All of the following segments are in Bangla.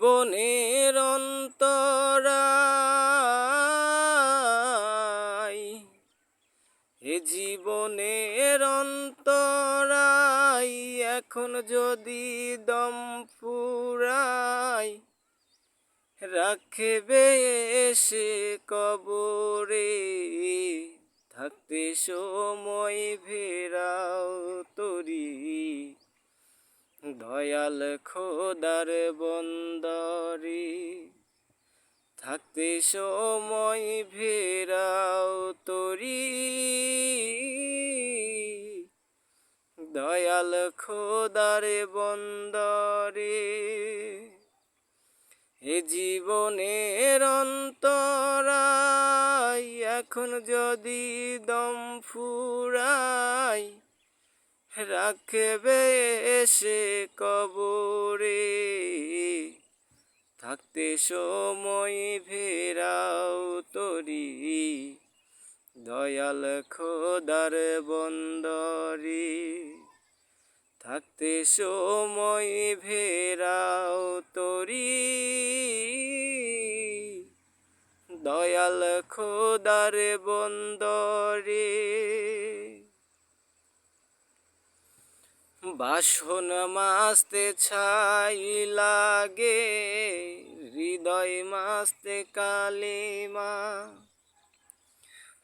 জীবনের অন্তরায় এ জীবনের অন্তরায়, এখন যদি দম ফুরায়, রাখবে এসে কবরে, থাকতে সময় ফেরাও তরি। দয়াল খোদার বন্দরে, থাকতে সময় ফেরাও তরি। দয়াল খোদার বন্দরে, এ জীবনের অন্তরায় এখন যদি দম ফুরায় রাখবে এসে কবরে। থাকতে সময় ফেরাও তরি, দয়াল খোদার বন্দরে। থাকতে সময় ফেরাও তরি, দয়াল খোদার বন্দরে। বাসন মাস্তে ছাই লাগে, হৃদয় মাস্তে কালিমা।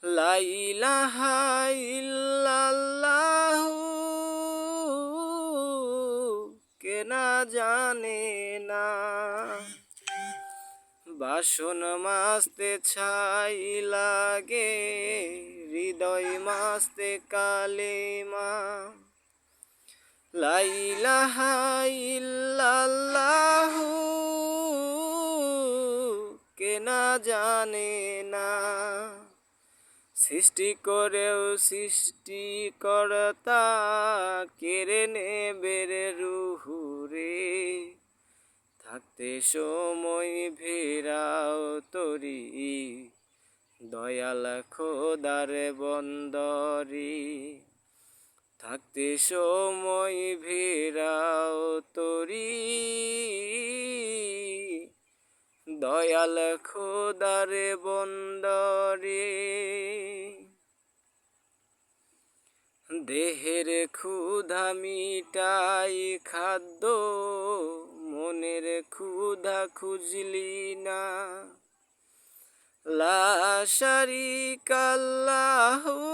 লাইলাহা ইল্লাল্লাহু কেনা জানে না। বাসন মাস্তে ছাই লাগে, হৃদয় মাস্তে কালিমা। লাইলাহা ইল্লাল্লাহু কেনা জানে না। সৃষ্টি করেও সৃষ্টি করতা, কেড়ে নেবে রে রুহুরে থাকতে সময় ভেরাও তরি, দয়াল খোদার বন্দরি। থাকতে সময় ভেরাও তরি। দয়াল খোদার বন্দরে। দেহের ক্ষুধা মিটাই খাদ্য, মনের ক্ষুধা খুঁজলি না। লাশারি কাল্লাহু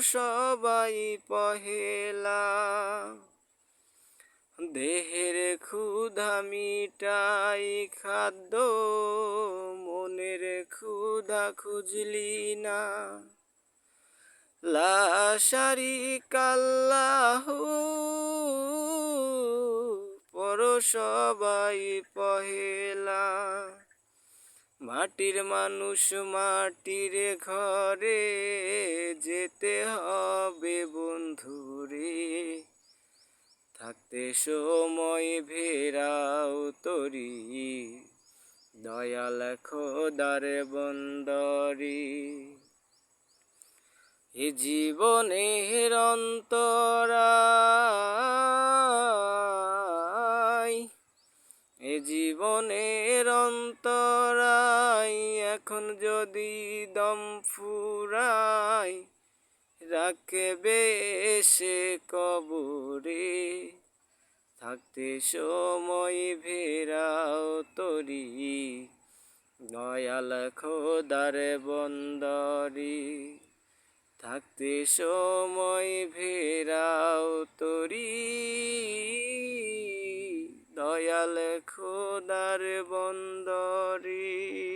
সবাই পহেলা। দেহের ক্ষুধা মিটাই খাদ্য, মনের ক্ষুধা খুঁজলি না। লাশারি কাল্লাহু, পর সবাই পহেলা। মাটির মানুষ মাটির ঘরে যেতে হবে বন্ধুরে থাকতে সময় ভেরাও তরি, দয়াল খোদার বন্দরি। এ অন্তরায় অন্তরায় এখন যদি দম ফুরায় রাখবে এসে কবরে। থাকতে সময় ভেরাও তরি, দয়াল খোদার বন্দরি। থাকতে সময় ভেরাও তরি। দয়াল খোদার বন্দরি।